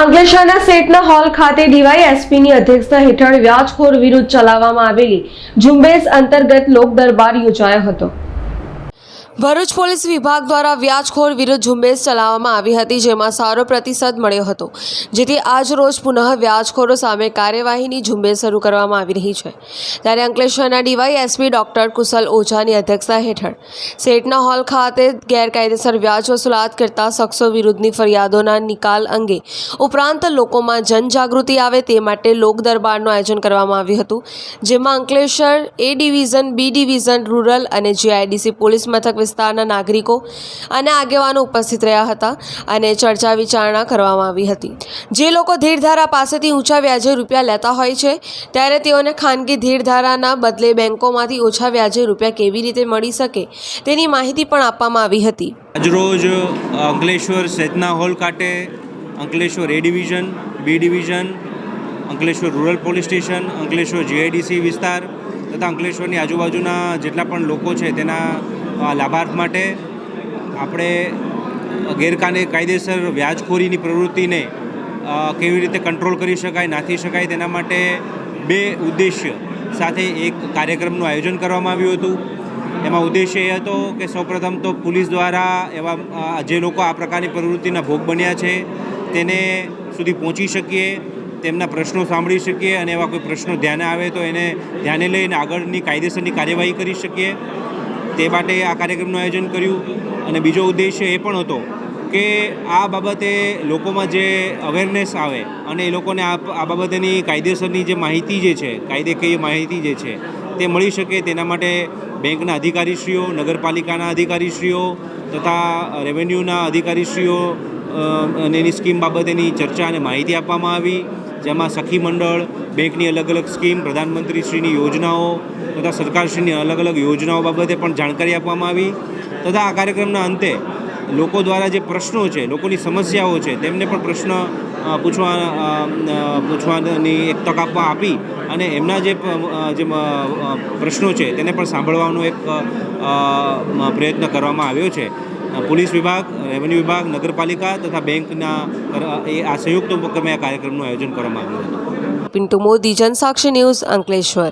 અંકલેશ્વરના સેટના હોલ ખાતે ડીવાયએસપીની અધ્યક્ષતા હેઠળ વ્યાજખોર વિરુદ્ધ ચલાવવામાં આવેલી ઝુંબેશ અંતર્ગત લોક દરબાર યોજાયો હતો. ભરૂચ પોલીસ વિભાગ દ્વારા વ્યાજખોર વિરુદ્ધ ઝુંબેશ ચલાવવામાં આવી હતી, જેમાં સારો પ્રતિસાદ મળ્યો હતો, જેથી આજ રોજ પુનઃ વ્યાજખોરો સામે કાર્યવાહીની ઝુંબેશ શરૂ કરવામાં આવી રહી છે. ત્યારે અંકલેશ્વરના ડીવાયએસપી ડોક્ટર કુશલ ઓઝાની અધ્યક્ષતા હેઠળ સેટના હોલ ખાતે ગેરકાયદેસર વ્યાજ વસૂલાત કરતા શખ્સો વિરુદ્ધની ફરિયાદોના નિકાલ અંગે ઉપરાંત લોકોમાં જનજાગૃતિ આવે તે માટે લોક દરબારનું આયોજન કરવામાં આવ્યું હતું, જેમાં Ankleshwar A division, B division, rural અને જીઆઈડીસી પોલીસ મથક વિસ્તારના નાગરિકો અને આગેવાનો ઉપસ્થિત રહ્યા હતા અને ચર્ચા વિચારણા કરવામાં આવી હતી. જે લોકો ધીરધારા પાસેથી ઊંચા વ્યાજે રૂપિયા લેતા હોય છે, ત્યારે તેઓને ખાનગી ધીરધારાના બદલે બેંકોમાંથી ઓછા વ્યાજે રૂપિયા કેવી રીતે મળી શકે તેની માહિતી પણ આપવામાં આવી હતી. આજરોજ અંકલેશ્વર સેતના હોલ ખાતે Ankleshwar A division, B division, Ankleshwar rural police station, Ankleshwar GIDC વિસ્તાર તથા અંકલેશ્વરની આજુબાજુના જેટલા પણ લોકો છે તેના લાભાર્થ માટે આપણે ગેરકાને કાયદેસર વ્યાજખોરીની પ્રવૃત્તિને કેવી રીતે કંટ્રોલ કરી શકાય નાથી શકાય તેના માટે બે ઉદ્દેશ્ય સાથે એક કાર્યક્રમનું આયોજન કરવામાં આવ્યું હતું. એમાં ઉદ્દેશ્ય એ હતો કે સૌપ્રથમ તો પોલીસ દ્વારા એવા જે લોકો આ પ્રકારની પ્રવૃત્તિના ભોગ બન્યા છે તેને સુધી પહોંચી શકીએ, તેમના પ્રશ્નો સાંભળી શકીએ અને એવા કોઈ પ્રશ્નો ધ્યાને આવે તો એને ધ્યાને લઈને આગળની કાયદેસરની કાર્યવાહી કરી શકીએ. તે માટે આ કાર્યક્રમનું આયોજન કર્યું. અને બીજો ઉદ્દેશ્ય એ પણ હતો કે આ બાબતે લોકોમાં જે અવેરનેસ આવે અને એ લોકોને આ બાબતેની કાયદેસરની જે માહિતી જે છે, કાયદેકીય માહિતી જે છે, તે મળી શકે તેના માટે બેંકના અધિકારીશ્રીઓ, નગરપાલિકાના અધિકારીશ્રીઓ તથા રેવન્યુના અધિકારીશ્રીઓ અને એની સ્કીમ બાબતેની ચર્ચા અને માહિતી આપવામાં આવી. જેમાં સખી મંડળ, બેંકની અલગ અલગ સ્કીમ, પ્રધાનમંત્રીશ્રીની યોજનાઓ તથા સરકારશ્રીની અલગ અલગ યોજનાઓ બાબતે પણ જાણકારી આપવામાં આવી. તથા આ કાર્યક્રમના અંતે લોકો દ્વારા જે પ્રશ્નો છે, લોકોની સમસ્યાઓ છે, તેમને પણ પ્રશ્ન પૂછવા પૂછવાની એક તક આપવા આપી અને એમના જે જે પ્રશ્નો છે, તેને પણ સાંભળવાનો એક પ્રયત્ન કરવામાં આવ્યો છે. પોલીસ વિભાગ, રેવન્યુ વિભાગ, નગરપાલિકા તથા બેંકના આ સંયુક્ત ઉપક્રમે આ કાર્યક્રમનું આયોજન કરવામાં આવ્યું હતું. પિન્ટુ મોદી, જનસાક્ષી ન્યૂઝ અંકલેશ્વર.